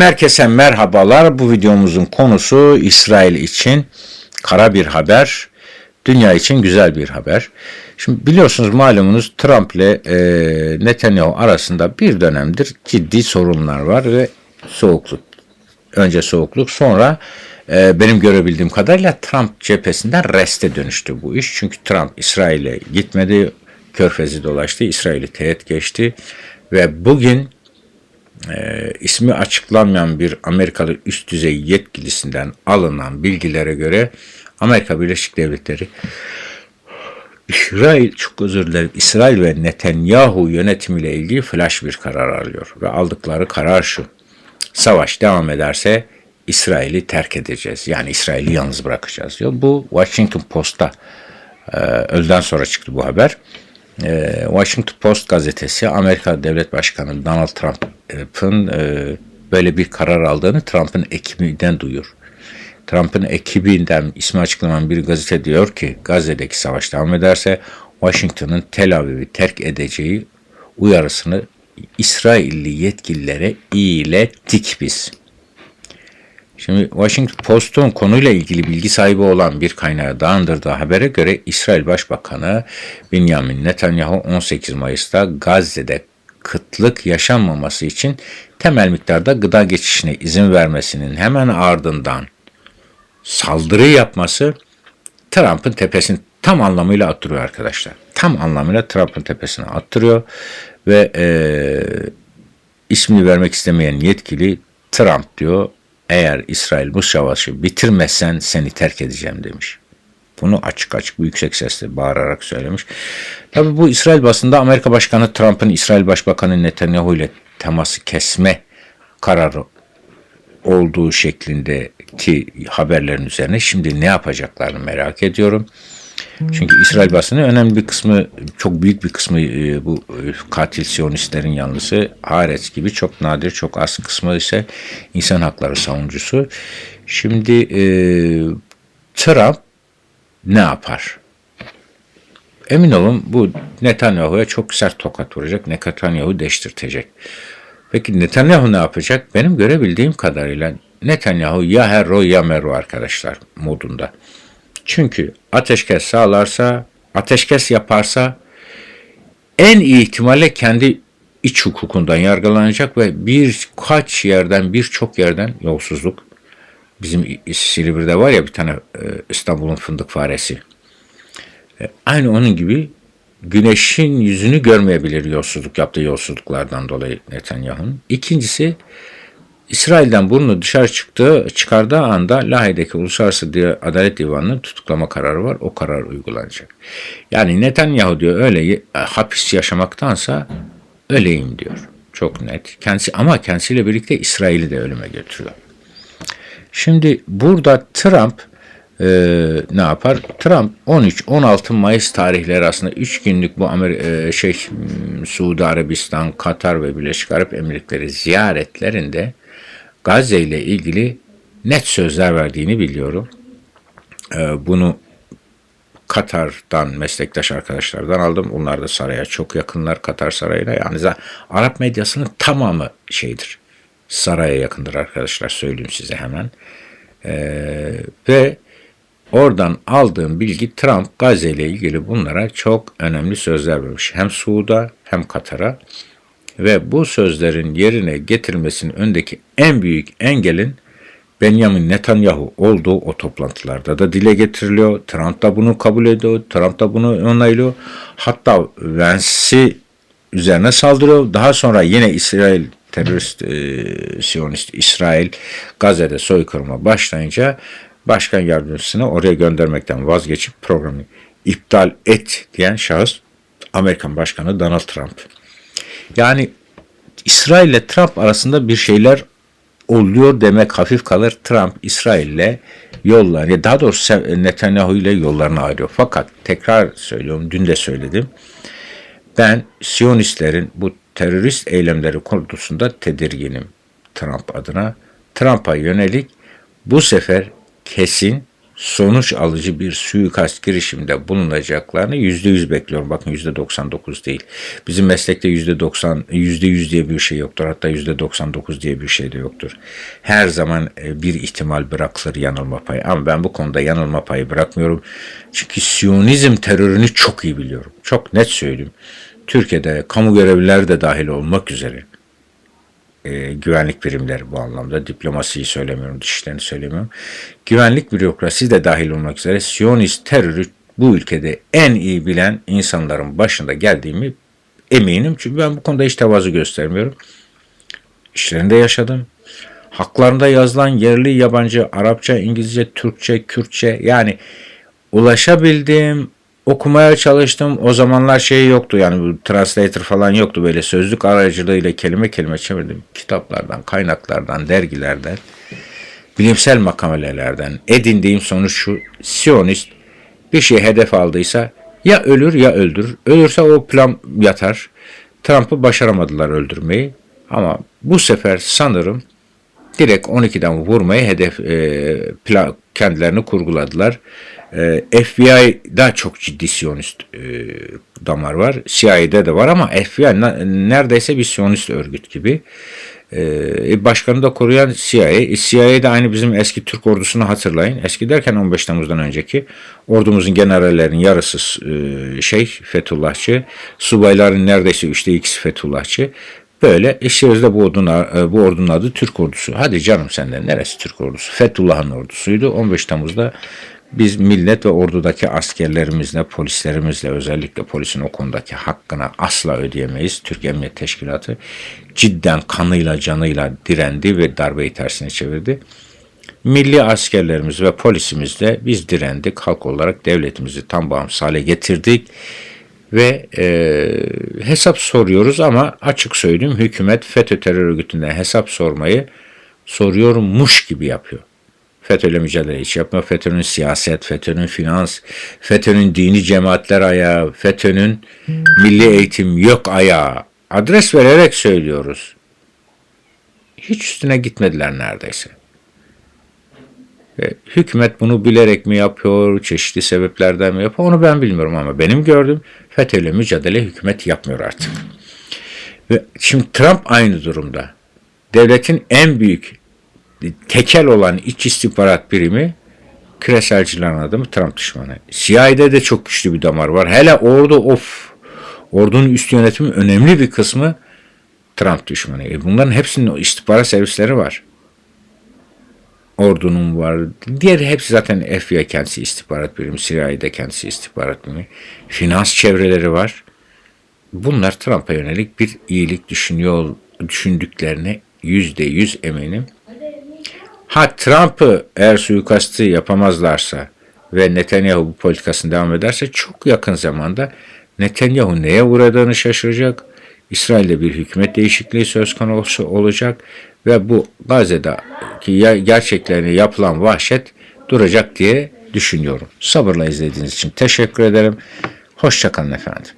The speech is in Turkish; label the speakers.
Speaker 1: Herkese merhabalar. Bu videomuzun konusu İsrail için kara bir haber, dünya için güzel bir haber. Şimdi biliyorsunuz malumunuz Trump ile e, Netanyahu arasında bir dönemdir ciddi sorunlar var ve soğukluk. Önce soğukluk sonra e, benim görebildiğim kadarıyla Trump cephesinden reste dönüştü bu iş. Çünkü Trump İsrail'e gitmedi, Körfez'i dolaştı, İsrail'i teğet geçti ve bugün e, ismi açıklanmayan bir Amerikalı üst düzey yetkilisinden alınan bilgilere göre Amerika Birleşik Devletleri İsrail çok özür dilerim İsrail ve Netanyahu yönetimiyle ilgili flash bir karar alıyor ve aldıkları karar şu. Savaş devam ederse İsrail'i terk edeceğiz. Yani İsrail'i yalnız bırakacağız diyor. Bu Washington Post'ta e, öğleden sonra çıktı bu haber. E, Washington Post gazetesi Amerika Devlet Başkanı Donald Trump'ın e, böyle bir karar aldığını Trump'ın ekibinden duyur. Trump'ın ekibinden ismi açıklanan bir gazete diyor ki Gazze'deki savaş devam ederse Washington'ın Tel Aviv'i terk edeceği uyarısını İsrailli yetkililere ilettik biz. Şimdi Washington Post'un konuyla ilgili bilgi sahibi olan bir kaynağı dağındırdığı habere göre İsrail Başbakanı Benjamin Netanyahu 18 Mayıs'ta Gazze'de kıtlık yaşanmaması için temel miktarda gıda geçişine izin vermesinin hemen ardından saldırı yapması Trump'ın tepesini tam anlamıyla attırıyor arkadaşlar. Tam anlamıyla Trump'ın tepesine attırıyor ve e, ismini vermek istemeyen yetkili Trump diyor eğer İsrail bu savaşı bitirmezsen seni terk edeceğim demiş. Bunu açık açık yüksek sesle bağırarak söylemiş. Tabi bu İsrail basında Amerika Başkanı Trump'ın İsrail Başbakanı Netanyahu ile teması kesme kararı olduğu şeklindeki haberlerin üzerine şimdi ne yapacaklarını merak ediyorum. Çünkü İsrail basını önemli bir kısmı, çok büyük bir kısmı e, bu e, katil siyonistlerin yanlısı. Haaretz gibi çok nadir, çok az kısmı ise insan hakları savunucusu. Şimdi e, Trump ne yapar? Emin olun bu Netanyahu'ya çok sert tokat vuracak. Netanyahu deştirtecek. Peki Netanyahu ne yapacak? Benim görebildiğim kadarıyla Netanyahu ya herro ya mero arkadaşlar modunda. Çünkü ateşkes sağlarsa, ateşkes yaparsa en iyi ihtimalle kendi iç hukukundan yargılanacak ve birkaç yerden, birçok yerden yolsuzluk. Bizim Silivri'de var ya bir tane e, İstanbul'un fındık faresi. E, aynı onun gibi güneşin yüzünü görmeyebilir yolsuzluk yaptığı yolsuzluklardan dolayı Netanyahu'nun. İkincisi İsrail'den burnunu dışarı çıktığı, çıkardığı anda Lahey'deki Uluslararası Adalet Divanı'nın tutuklama kararı var. O karar uygulanacak. Yani Netanyahu diyor öyle e, hapis yaşamaktansa öleyim diyor. Çok net. Kendisi ama kendisiyle birlikte İsrail'i de ölüme götürüyor. Şimdi burada Trump e, ne yapar? Trump 13-16 Mayıs tarihleri arasında 3 günlük bu Amer e, şey Suudi Arabistan, Katar ve Birleşik Arap Emirlikleri ziyaretlerinde Gazze ile ilgili net sözler verdiğini biliyorum. E, bunu Katar'dan meslektaş arkadaşlardan aldım. Onlar da saraya çok yakınlar Katar sarayına. Yani Arap medyasının tamamı şeydir. Saraya yakındır arkadaşlar söyleyeyim size hemen. Ee, ve Oradan aldığım bilgi Trump Gazze ile ilgili bunlara çok önemli sözler vermiş. Hem Suud'a hem Katar'a ve bu sözlerin yerine getirilmesinin öndeki en büyük engelin Benjamin Netanyahu olduğu o toplantılarda da dile getiriliyor. Trump da bunu kabul ediyor. Trump da bunu onaylıyor. Hatta Vance'i üzerine saldırıyor. Daha sonra yine İsrail terörist, e, Siyonist İsrail Gazze'de soykırıma başlayınca başkan yardımcısını oraya göndermekten vazgeçip programı iptal et diyen şahıs Amerikan Başkanı Donald Trump. Yani İsrail ile Trump arasında bir şeyler oluyor demek hafif kalır. Trump İsrail ile yollar, daha doğrusu Netanyahu ile yollarını ayırıyor. Fakat tekrar söylüyorum, dün de söyledim. Ben Siyonistlerin bu terörist eylemleri konusunda tedirginim Trump adına. Trump'a yönelik bu sefer kesin sonuç alıcı bir suikast girişimde bulunacaklarını yüzde yüz bekliyorum. Bakın yüzde 99 değil. Bizim meslekte yüzde 90, yüzde yüz diye bir şey yoktur. Hatta yüzde 99 diye bir şey de yoktur. Her zaman e, bir ihtimal bırakılır yanılma payı. Ama ben bu konuda yanılma payı bırakmıyorum. Çünkü Siyonizm terörünü çok iyi biliyorum. Çok net söyleyeyim. Türkiye'de kamu görevlileri de dahil olmak üzere e, güvenlik birimleri bu anlamda. Diplomasiyi söylemiyorum, dışişlerini söylemiyorum. Güvenlik bürokrasi de dahil olmak üzere Siyonist terörü bu ülkede en iyi bilen insanların başında geldiğimi eminim. Çünkü ben bu konuda hiç tevazu göstermiyorum. İşlerinde yaşadım. Haklarında yazılan yerli, yabancı, Arapça, İngilizce, Türkçe, Kürtçe yani ulaşabildiğim, okumaya çalıştım. O zamanlar şey yoktu yani bu translator falan yoktu böyle sözlük aracılığıyla kelime kelime çevirdim. Kitaplardan, kaynaklardan, dergilerden, bilimsel makalelerden edindiğim sonuç şu. Siyonist bir şey hedef aldıysa ya ölür ya öldürür. Ölürse o plan yatar. Trump'ı başaramadılar öldürmeyi. Ama bu sefer sanırım direkt 12'den vurmayı hedef e, plan, kendilerini kurguladılar. E, FBI'da çok ciddi Siyonist e, damar var. CIA'de de var ama FBI neredeyse bir Siyonist örgüt gibi. E, başkanı da koruyan CIA. E, CIA de aynı bizim eski Türk ordusunu hatırlayın. Eski derken 15 Temmuz'dan önceki ordumuzun generallerin yarısı e, şey Fethullahçı. Subayların neredeyse üçte ikisi Fethullahçı. Böyle işleriz bu ordunun, bu ordunun adı Türk ordusu. Hadi canım senden neresi Türk ordusu? Fethullah'ın ordusuydu. 15 Temmuz'da biz millet ve ordudaki askerlerimizle, polislerimizle özellikle polisin o konudaki hakkını asla ödeyemeyiz. Türk Emniyet Teşkilatı cidden kanıyla canıyla direndi ve darbeyi tersine çevirdi. Milli askerlerimiz ve polisimizle biz direndik. Halk olarak devletimizi tam bağımsız hale getirdik ve e, hesap soruyoruz ama açık söyleyeyim hükümet FETÖ terör örgütünden hesap sormayı soruyormuş gibi yapıyor. FETÖ'yle mücadele hiç yapma. FETÖ'nün siyaset, FETÖ'nün finans, FETÖ'nün dini cemaatler ayağı, FETÖ'nün milli eğitim yok ayağı. Adres vererek söylüyoruz. Hiç üstüne gitmediler neredeyse. Ve hükümet bunu bilerek mi yapıyor, çeşitli sebeplerden mi yapıyor onu ben bilmiyorum ama benim gördüğüm FETÖ'yle mücadele hükümet yapmıyor artık. Ve şimdi Trump aynı durumda. Devletin en büyük tekel olan iç istihbarat birimi küreselcilerin adamı Trump düşmanı. CIA'de de çok güçlü bir damar var. Hele ordu of ordunun üst yönetimi önemli bir kısmı Trump düşmanı. E bunların hepsinin istihbarat servisleri var. Ordunun var. Diğer hepsi zaten FBI kendisi istihbarat birimi. CIA'de kendisi istihbarat birimi. Finans çevreleri var. Bunlar Trump'a yönelik bir iyilik düşünüyor, düşündüklerine yüzde yüz eminim. Ha Trump'ı eğer suikastı yapamazlarsa ve Netanyahu bu politikasını devam ederse çok yakın zamanda Netanyahu neye uğradığını şaşıracak. İsrail'de bir hükümet değişikliği söz konusu olacak ve bu Gazze'deki gerçeklerini yapılan vahşet duracak diye düşünüyorum. Sabırla izlediğiniz için teşekkür ederim. Hoşçakalın efendim.